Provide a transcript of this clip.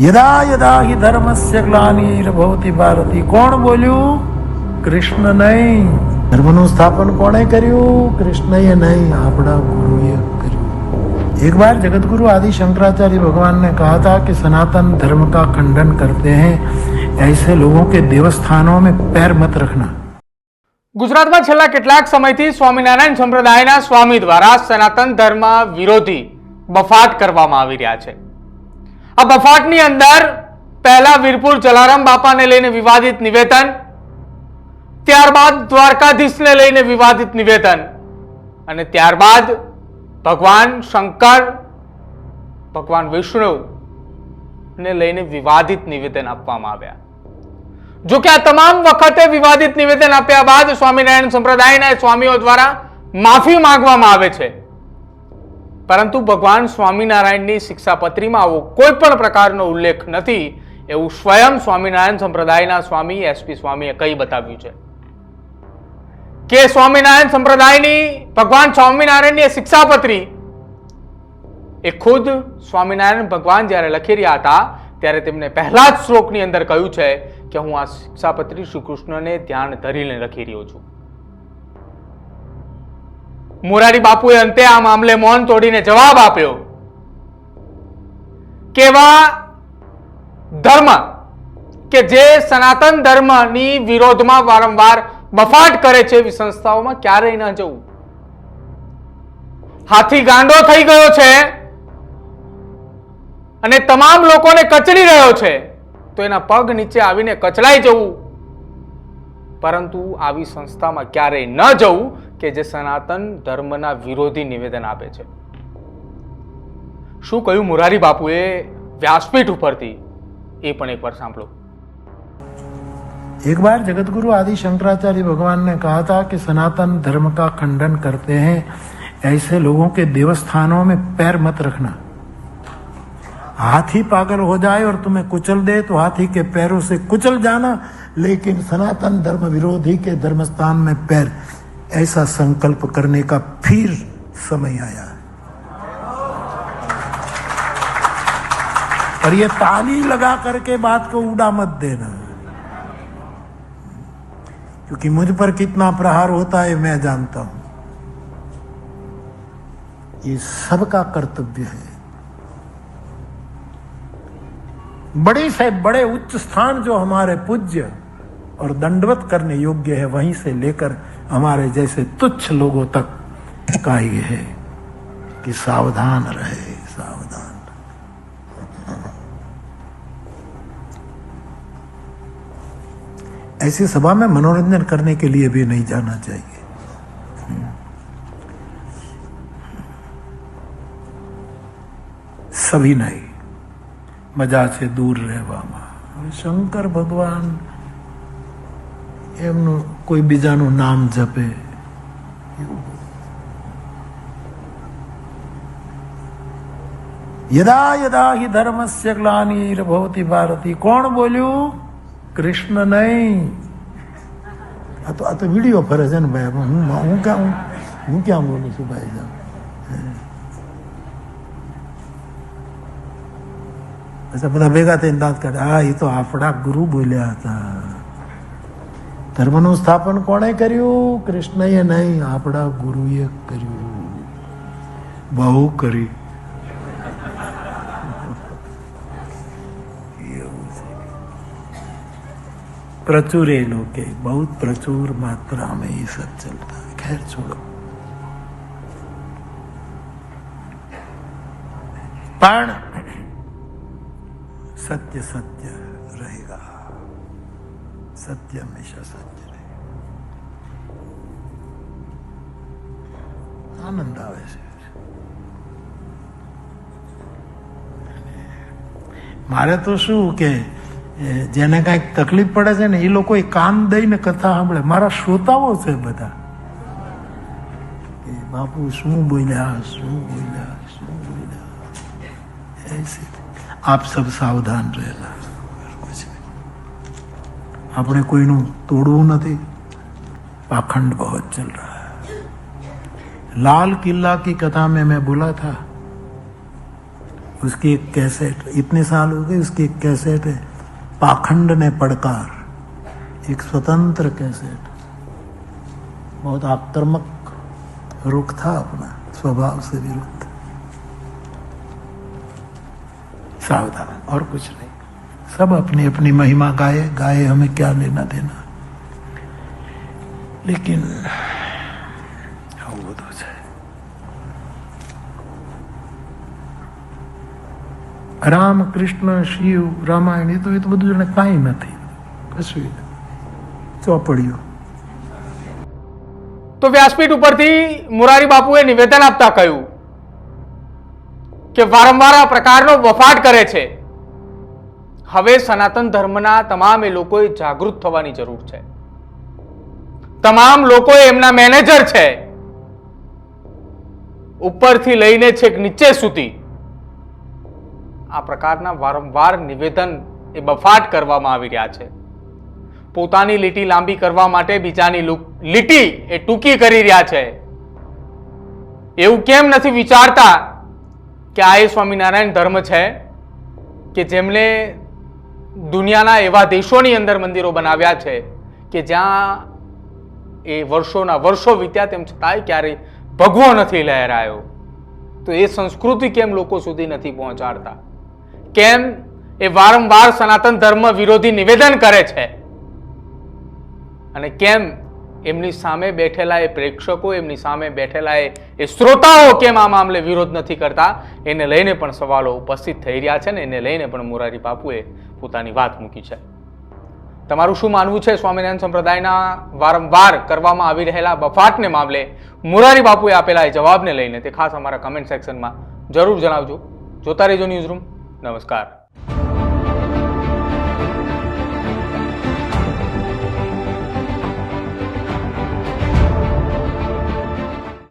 યદા યદા હિ ધર્મસ્ય ગ્લાનિર્ભવતિ ભારતી કોણ બોલ્યું કૃષ્ણ નહીં ધર્મનું સ્થાપન કોણે કર્યું કૃષ્ણએ નહીં આપણા ગુરુએ કર્યું एक बार जगत गुरु आदि शंकराचार्य भगवान ने कहा था कि सनातन धर्म का खंडन करते हैं ऐसे लोगों के देवस्थानों में पैर मत रखना ગુજરાતમાં છેલ્લા કેટલાક સમયથી સ્વામિનારાયણ સંપ્રદાયના સ્વામી દ્વારા સનાતન ધર્મ વિરોધી બફાટ કરવામાં આવી રહ્યા છે આ બફાટની અંદર પહેલા વીરપુર જલારામ બાપાને લઈને વિવાદિત નિવેદન, ત્યારબાદ દ્વારકાધીશને લઈને વિવાદિત નિવેદન અને ત્યારબાદ ભગવાન શંકર, ભગવાન વિષ્ણુ ને લઈને વિવાદિત નિવેદન આપવામાં આવ્યા. જો કે આ તમામ વખતે વિવાદિત નિવેદન આપ્યા બાદ સ્વામિનારાયણ સંપ્રદાયના સ્વામીઓ દ્વારા માફી માંગવામાં આવે છે. પરંતુ ભગવાન સ્વામિનારાયણની શિક્ષાપત્રીમાં આવો કોઈ પણ પ્રકારનો ઉલ્લેખ નથી, એવું સ્વયં સ્વામિનારાયણ સંપ્રદાયના સ્વામી એસપી સ્વામીએ કહી બતાવ્યું છે. કે સ્વામિનારાયણ સંપ્રદાયની, ભગવાન સ્વામિનારાયણની શિક્ષાપત્રી એ ખુદ સ્વામિનારાયણ ભગવાન જ્યારે લખી રહ્યા હતા, ત્યારે તેમને પહેલા જ શ્લોકની અંદર કહ્યું છે કે હું આ શિક્ષાપત્રી શ્રી કૃષ્ણને ધ્યાન ધરીને લખી રહ્યો છું. મોરારી બાપુએ અંતે આ મામલે મૌન તોડીને જવાબ આપ્યો કેવા ધર્મ કે જે સનાતન ધર્મની વિરોધમાં વારંવાર બફાટ કરે છે એવી સંસ્થાઓમાં ક્યારેય ન જવું. હાથી ગાંડો થઈ ગયો છે અને તમામ લોકોને કચડી રહ્યો છે, તો એના પગ નીચે આવીને કચડાઈ જવું. પરંતુ આવી સંસ્થામાં ક્યારેય ન જવું કે જે સનાતન ધર્મના વિરોધી નિવેદન આપે છે શું કહ્યું મુરારી બાપુએ વ્યાસપીઠ ઉપરથી એ પણ એકવાર સાંભળો एक बार जगत गुरु आदि शंकराचार्य भगवान ने कहा था कि सनातन धर्म का खंडन करते हैं ऐसे लोगों के देवस्थानों में पैर मत रखना हाथी पागल हो जाए और तुम्हें कुचल दे तो हाथी के पैरों से कुचल जाना लेकिन सनातन धर्म विरोधी के धर्मस्थान में पैर ऐसा संकल्प करने का फिर समय आया। और ये ताली लगा करके बात को उड़ा मत देना। क्योंकि मुझ पर कितना प्रहार होता है मैं जानता हूँ। ये सबका कर्तव्य है। बड़े से बड़े उच्च स्थान जो हमारे पूज्य और दंडवत करने योग्य है, वहीं से लेकर हमारे जैसे तुच्छ लोगों तक का ही है कि सावधान रहे, सावधान ऐसी सभा में मनोरंजन करने के लिए भी नहीं जाना चाहिए। सभी नहीं मज़ा से दूर रहवा शंकर भगवान એમનું કોઈ બીજાનું નામ જપે. યદા યદા હિ ધર્મસ્ય ગ્લાનિર્ભવતિ ભારતી. કોણ બોલ્યું? કૃષ્ણ નહીં. આ તો આ તો વીડિયો ફરે છે ને ભાઈ. હું હું ક્યાં હું ક્યાં બોલું છું ભાઈ અચ્છા, બધા ભેગા થઈને દાંત કાઢે. હા, એ તો આપણા ગુરુ બોલ્યા હતા. ધર્મનું સ્થાપન કોણે કર્યું કૃષ્ણએ નહીં આપણા ગુરુએ કર્યું બહુ કરી એવું છે प्रचुर ये लोग के बहुत प्रचुर मात्रा में ये सब चलता है खैर छोड़ो पण सत्य सत्य रहेगा સત્ય હંમેશા સત્ય રહે આનંદ આવે છે મારે તો શું કે જેને કાંઈક તકલીફ પડે છે ને એ લોકો કાન દઈને કથા સાંભળે મારા શ્રોતાઓ છે બધા બાપુ શું બોલ્યા શું બોલ્યા શું બોલ્યા આપ સબ સાવધાન રહેલા આપણે કોઈનું તોડવું નથી पाखंड बहुत चल रहा है लाल किला की कथा में मैं बोला था उसकी एक कैसेट इतने साल हो गए उसकी एक कैसेट है पाखंड ने पड़कार एक स्वतंत्र कैसेट बहुत आक्रामक रुख था अपना स्वभाव से विरुद्ध सावधान और कुछ नहीं सब अपनी अपनी महिमा गाए गाए हमें क्या लेना देना લેકિન આવું બધું છે રામ કૃષ્ણ શિવ રામાયણ એ તો એ તો બધું જાણે કાંઈ નથી કશું ય નથી. ચોપડીઓ તો વ્યાસપીઠ ઉપરથી મુરારી બાપુએ નિવેદન આપતા કહ્યું કે વારંવાર આ પ્રકારનો વફાટ કરે છે હવે સનાતન ધર્મના તમામ એ લોકોએ જાગૃત થવાની જરૂર છે. તમામ લોકો એમના મેનેજર છે. ઉપરથી લઈને છેક નીચે સુધી આ પ્રકારના વારંવાર નિવેદન એ બફાટ કરવામાં આવી રહ્યા છે. પોતાની લીટી લાંબી કરવા માટે બીજાની લીટી એ ટૂંકી કરી રહ્યા છે. એવું કેમ નથી વિચારતા કે આ એ સ્વામિનારાયણ ધર્મ છે કે જેમણે દુનિયાના એવા દેશોની અંદર મંદિરો બનાવ્યા છે કે જ્યાં એ વર્ષોના વર્ષો વીત્યા તેમ છતાંય ક્યારેય ભગવો નથી લહેરાયો. તો એ સંસ્કૃતિ કેમ લોકો સુધી નથી પહોંચાડતા? કેમ એ વારંવાર સનાતન ધર્મ વિરોધી નિવેદન કરે છે? અને કેમ એમની સામે બેઠેલા એ પ્રેક્ષકો, એમની સામે બેઠેલા એ શ્રોતાઓ કેમ આ મામલે વિરોધ નથી કરતા? એને લઈને પણ સવાલો ઉપસ્થિત થઈ રહ્યા છે ને એને લઈને પણ મોરારી બાપુએ પોતાની વાત મૂકી છે. તમારું શું માનવું છે સ્વામિનારાયણ સંપ્રદાયના વારંવાર કરવામાં આવી રહેલા બફાટને મામલે? મોરારી બાપુએ આપેલા એ જવાબને લઈને તે ખાસ અમારા કમેન્ટ સેક્શનમાં જરૂર જણાવજો. જોતા રહેજો ન્યૂઝ રૂમ નમસ્કાર.